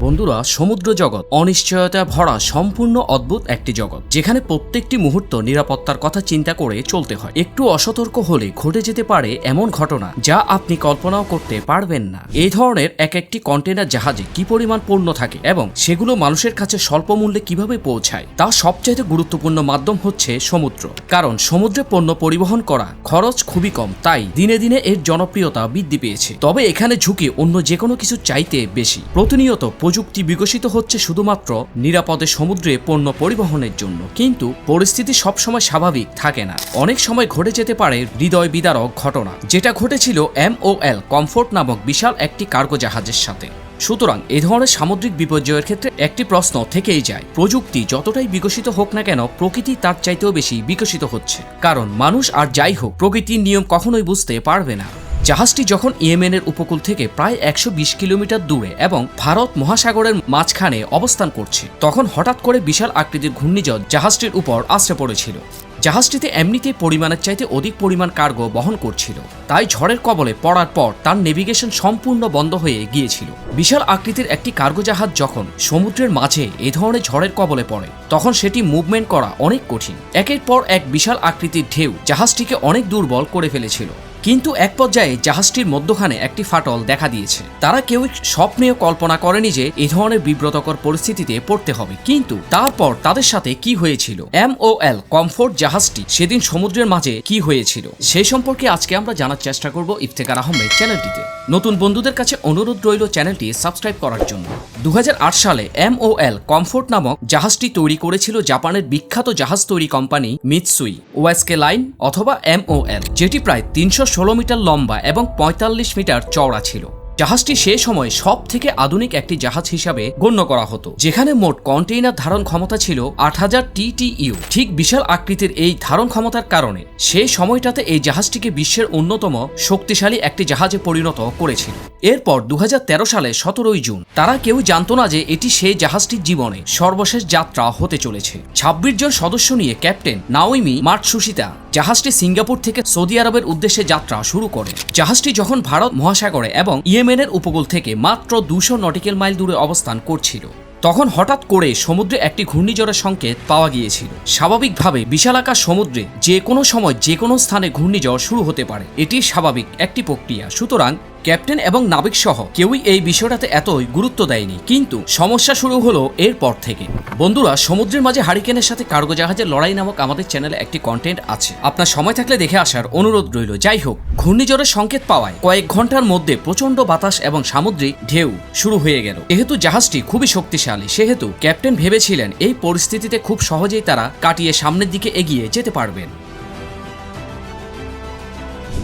বন্ধুরা সমুদ্র জগৎ অনিশ্চয়তা ভরা সম্পূর্ণ অদ্ভুত একটি জগৎ। যেখানে প্রত্যেকটি মুহূর্ত নিরাপত্তার কথা চিন্তা করে চলতে হয়। একটু অসতর্ক হলে ঘটে যেতে পারে এমন ঘটনা যা আপনি কল্পনাও করতে পারবেন না। এই ধরনের এক একটি কন্টেনার জাহাজে কি পরিমাণ পণ্য থাকে এবং সেগুলো মানুষের কাছে স্বল্প মূল্যে কীভাবে পৌঁছায়, তা সবচাইতে গুরুত্বপূর্ণ মাধ্যম হচ্ছে সমুদ্র। কারণ সমুদ্রে পণ্য পরিবহন করা খরচ খুবই কম, তাই দিনে দিনে এর জনপ্রিয়তা বৃদ্ধি পেয়েছে। তবে এখানে ঝুঁকি অন্য যে কোনো কিছু চাইতে বেশি। প্রতিনিয়ত প্রযুক্তি বিকশিত হচ্ছে শুধুমাত্র নিরাপদে সমুদ্রে পণ্য পরিবহনের জন্য। কিন্তু পরিস্থিতি সবসময় স্বাভাবিক থাকে না। অনেক সময় ঘটে যেতে পারে হৃদয় বিদারক ঘটনা, যেটা ঘটেছিল এমওএল কমফোর্ট নামক বিশাল একটি কার্গো জাহাজের সাথে। সুতরাং এ ধরনের সামুদ্রিক বিপর্যয়ের ক্ষেত্রে একটি প্রশ্ন থেকেই যায়, প্রযুক্তি যতটাই বিকশিত হোক না কেন, প্রকৃতি তার চাইতেও বেশি বিকশিত হচ্ছে। কারণ মানুষ আর যাই হোক, প্রকৃতির নিয়ম কখনোই বুঝতে পারবে না। জাহাজটি যখন ইয়েমেনের উপকূল থেকে প্রায় একশো বিশ কিলোমিটার দূরে এবং ভারত মহাসাগরের মাঝখানে অবস্থান করছে, তখন হঠাৎ করে বিশাল আকৃতির ঘূর্ণিঝড় জাহাজটির উপর আশ্রে পড়েছিল। জাহাজটিতে এমনিতেই পরিমাণের চাইতে অধিক পরিমাণ কার্গো বহন করছিল। তাই ঝড়ের কবলে পড়ার পর তার নেভিগেশন সম্পূর্ণ বন্ধ হয়ে গিয়েছিল। বিশাল আকৃতির একটি কার্গো জাহাজ যখন সমুদ্রের মাঝে এ ধরনের ঝড়ের কবলে পড়ে, তখন সেটি মুভমেন্ট করা অনেক কঠিন। একের পর এক বিশাল আকৃতির ঢেউ জাহাজটিকে অনেক দুর্বল করে ফেলেছিল। কিন্তু এক পর্যায়ে জাহাজটির মধ্যখানে একটি ফাটল দেখা দিয়েছে। তারা কেউ স্বপ্নেও কল্পনা করেনি যে এ ধরনের বিব্রতকর পরিস্থিতিতে পড়তে হবে। কিন্তু তারপর তাদের সাথে কি হয়েছিল? এম ও এল, কমফোর্ট জাহাজটি সেদিন সমুদ্রের মাঝে কি হয়েছিল? সেই সম্পর্কে আজকে আমরা জানার চেষ্টা করব ইফতেকার আহমেদ চ্যানেলটিতে। নতুন বন্ধুদের কাছে অনুরোধ রইল চ্যানেলটি সাবস্ক্রাইব করার জন্য। দু হাজার আট সালে এম ও এল, কমফোর্ট নামক জাহাজটি তৈরি করেছিল জাপানের বিখ্যাত জাহাজ তৈরি কোম্পানি মিৎসুই, ওয়াসকে লাইন অথবা এম ও এল, যেটি প্রায় তিনশো ষোলো মিটার লম্বা এবং পঁয়তাল্লিশ মিটার চওড়া ছিল। জাহাজটি সে সময় সব থেকে আধুনিক একটি জাহাজ হিসাবে গণ্য করা হতো, যেখানে মোট কন্টেইনার ধারণ ক্ষমতা ছিল আট হাজার টিটিইউ। ঠিক বিশাল আকৃতির এই ধারণ ক্ষমতার কারণে সে সময়টাতে এই জাহাজটিকে বিশ্বের অন্যতম শক্তিশালী একটি জাহাজে পরিণত করেছিল। এরপর দু হাজার তেরো সালে সতেরোই জুন তারা কেউ জানত না যে এটি সেই জাহাজটির জীবনে সর্বশেষ যাত্রা হতে চলেছে। ছাব্বিশ জন সদস্য নিয়ে ক্যাপ্টেন নাওইমি মার্টসুশিতা জাহাজটি সিঙ্গাপুর থেকে সৌদি আরবের উদ্দেশ্যে যাত্রা শুরু করে। জাহাজটি যখন ভারত মহাসাগরে এবং ইয়েমেনের উপকূল থেকে মাত্র দুশো নটিক্যাল মাইল দূরে অবস্থান করছিল, তখন হঠাৎ করে সমুদ্রে একটি ঘূর্ণিঝড়ের সংকেত পাওয়া গিয়েছিল। স্বাভাবিকভাবে বিশালাকার সমুদ্রে যে কোনো সময় যে কোনো স্থানে ঘূর্ণিঝড় শুরু হতে পারে। এটি স্বাভাবিক একটি প্রক্রিয়া। সুতরাং ক্যাপ্টেন এবং নাবিক সহ কেউই এই বিষয়টাতে এতই গুরুত্ব দেয়নি। কিন্তু সমস্যা শুরু হলো এরপর থেকে। বন্ধুরা, সমুদ্রের মাঝে হারিকেনের সাথে কার্গো জাহাজের লড়াই নামক আমাদের চ্যানেলে একটি কন্টেন্ট আছে। আপনার সময় থাকলে দেখে আসার অনুরোধ রইল। যাই হোক, ঘূর্ণিঝড়ের সংকেত পাওয়ায় কয়েক ঘণ্টার মধ্যে প্রচণ্ড বাতাস এবং সামুদ্রিক ঢেউ শুরু হয়ে গেল। যেহেতু জাহাজটি খুবই শক্তিশালী, সেহেতু ক্যাপ্টেন ভেবেছিলেন এই পরিস্থিতিতে খুব সহজেই তারা কাটিয়ে সামনের দিকে এগিয়ে যেতে পারবেন।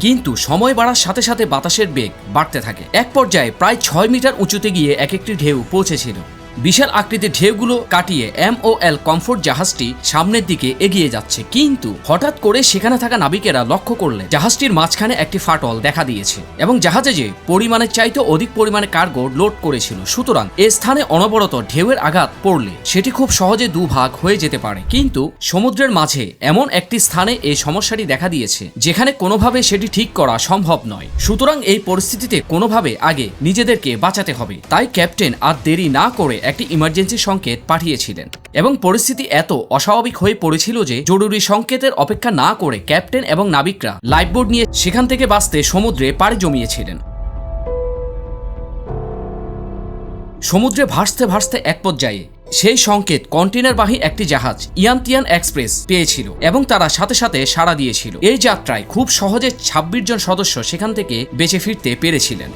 কিন্তু সময় বাড়ার সাথে সাথে বাতাসের বেগ বাড়তে থাকে। এক পর্যায়ে প্রায় ছয় মিটার উঁচুতে গিয়ে এক একটি ঢেউ পৌঁছেছিল। বিশাল আকৃতির ঢেউগুলো কাটিয়ে এম ও এল কমফোর্ট জাহাজটি সামনের দিকে এগিয়ে যাচ্ছে। কিন্তু হঠাৎ করে সেখানে থাকা নাবিকেরা লক্ষ্য করলে জাহাজটির মাঝখানে একটি ফাটল দেখা দিয়েছে এবং জাহাজে যে পরিমাণের চাইতে অধিক পরিমাণে কার্গো লোড করেছিল, সুতরাং এ স্থানে অনবরত ঢেউয়ের আঘাত পড়লে সেটি খুব সহজে দুভাগ হয়ে যেতে পারে। কিন্তু সমুদ্রের মাঝে এমন একটি স্থানে এই সমস্যাটি দেখা দিয়েছে, যেখানে কোনোভাবে সেটি ঠিক করা সম্ভব নয়। সুতরাং এই পরিস্থিতিতে কোনোভাবে আগে নিজেদেরকে বাঁচাতে হবে। তাই ক্যাপ্টেন আর দেরি না করে একটি ইমার্জেন্সি সংকেত পাঠিয়েছিলেন এবং পরিস্থিতি এত অস্বাভাবিক হয়ে পড়েছিল যে জরুরি সংকেতের অপেক্ষা না করে ক্যাপ্টেন এবং নাবিকরা লাইফবোর্ড নিয়ে সেখান থেকে বাঁচতে সমুদ্রে পাড়ি জমিয়েছিলেন। সমুদ্রে ভাসতে ভাসতে এক পর্যায়ে সেই সংকেত কন্টেনারবাহী একটি জাহাজ ইয়ান্তিয়ান এক্সপ্রেস পেয়েছিল এবং তারা সাথে সাথে সাড়া দিয়েছিল। এই যাত্রায় খুব সহজে ছাব্বিশ জন সদস্য সেখান থেকে বেঁচে ফিরতে পেরেছিলেন।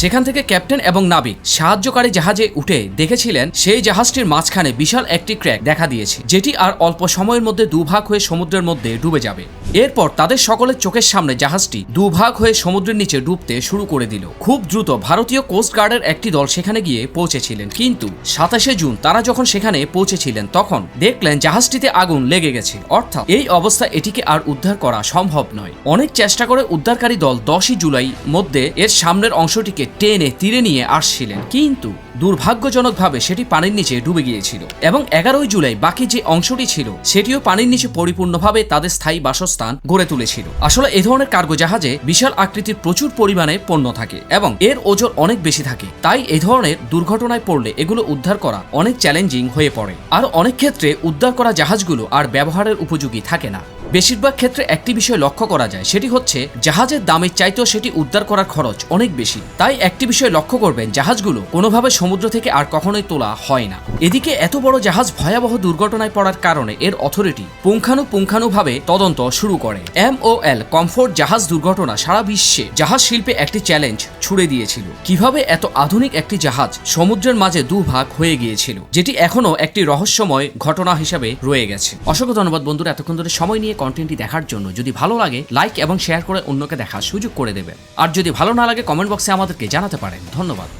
সেখান থেকে ক্যাপ্টেন এবং নাবিক সাহায্যকারী জাহাজে উঠে দেখেছিলেন সেই জাহাজটির মাঝখানে বিশাল একটি ক্র্যাক দেখা দিয়েছে, যেটি আর অল্প সময়ের মধ্যে দুভাগ হয়ে সমুদ্রের মধ্যে ডুবে যাবে। এরপর তাদের সকলের চোখের সামনে জাহাজটি দুভাগ হয়ে সমুদ্রের নিচে ডুবতে শুরু করে দিল। খুব দ্রুত ভারতীয় কোস্ট গার্ডের একটি দল সেখানে গিয়ে পৌঁছেছিলেন, কিন্তু সাতাশে জুন তারা যখন সেখানে পৌঁছেছিলেন, তখন দেখলেন জাহাজটিতে আগুন লেগে গেছে। অর্থাৎ এই অবস্থা এটিকে আর উদ্ধার করা সম্ভব নয়। অনেক চেষ্টা করে উদ্ধারকারী দল দশই জুলাই মধ্যে এর সামনের অংশটিকে জাহাজটিকে টেনে তীরে নিয়ে আসছিলেন। কিন্তু দুর্ভাগ্যজনকভাবে সেটি পানির নিচে ডুবে গিয়েছিল এবং এগারোই জুলাই বাকি যে অংশটি ছিল, সেটিও পানির নিচে পরিপূর্ণভাবে তাদের স্থায়ী বাসস্থান গড়ে তুলেছিল। আসলে এ ধরনের কার্গো জাহাজে বিশাল আকৃতির প্রচুর পরিমাণে পণ্য থাকে এবং এর ওজন অনেক বেশি থাকে। তাই এই ধরনের দুর্ঘটনায় পড়লে এগুলো উদ্ধার করা অনেক চ্যালেঞ্জিং হয়ে পড়ে। আর অনেক ক্ষেত্রে উদ্ধার করা জাহাজগুলো আর ব্যবহারের উপযোগী থাকে না। বেশিরভাগ ক্ষেত্রে একটি বিষয় লক্ষ্য করা যায়, সেটি হচ্ছে জাহাজের দামের চাইতেও সেটি উদ্ধার করার খরচ অনেক বেশি। তাই একটি বিষয় লক্ষ্য করবেন, জাহাজগুলো কোনোভাবে সমুদ্র থেকে আর কখনোই তোলা হয় না। এদিকে এত বড় জাহাজ ভয়াবহ দুর্ঘটনায় পড়ার কারণে এর অথরিটি পুঙ্খানুপুঙ্খানুভাবে তদন্ত শুরু করে। এম ও এল, কমফোর্ট জাহাজ দুর্ঘটনা সারা বিশ্বে জাহাজ শিল্পে একটি চ্যালেঞ্জ ছুড়ে দিয়েছিল। কীভাবে এত আধুনিক একটি জাহাজ সমুদ্রের মাঝে দুভাগ হয়ে গিয়েছিল, যেটি এখনও একটি রহস্যময় ঘটনা হিসাবে রয়ে গেছে। অসংখ্য ধন্যবাদ বন্ধুরা, এতক্ষণ ধরে সময় নিয়ে কন্টেন্টটি দেখার জন্য যদি ভালো লাগে লাইক এবং শেয়ার করে অন্যকে দেখার সুযোগ করে দেবে। আর যদি ভালো না লাগে কমেন্ট বক্সে আমাদেরকে জানাতে পারেন। ধন্যবাদ।